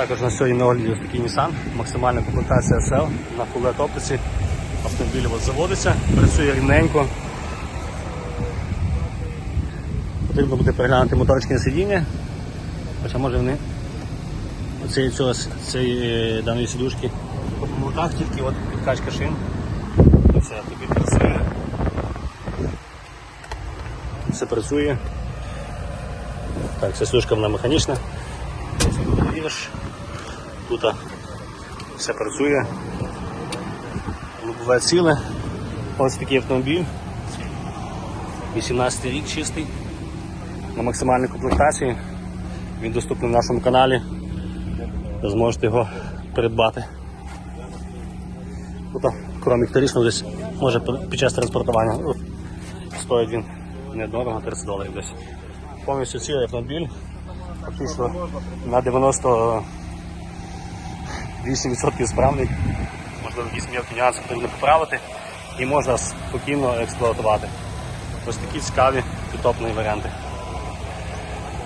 Також на сьогодні на огляді ось такий Nissan, максимальна комплектація SL на фулет оптиці. Автомобіль от заводиться, працює рівненько. Потрібно буде переглянути моторичне сидіння, хоча може вони цієї цієї даної сідушки по помилках тільки от підкачка шин. Все тобі працює. Все працює. Так, ця сідушка вона механічна. Ось тут все працює. Лобове ціле. Ось такий автомобіль. 18 рік чистий. На максимальній комплектації. Він доступний в нашому каналі. Ви зможете його придбати. Тут, крім вторічного, десь може під час транспортування. Стоїть він недорого, 30 доларів десь. Повністю цілий автомобіль. Фактично на 98% справний. Можливо, якісь мілкі нюанси потрібно поправити і можна спокійно експлуатувати. Ось такі цікаві підтопні варіанти.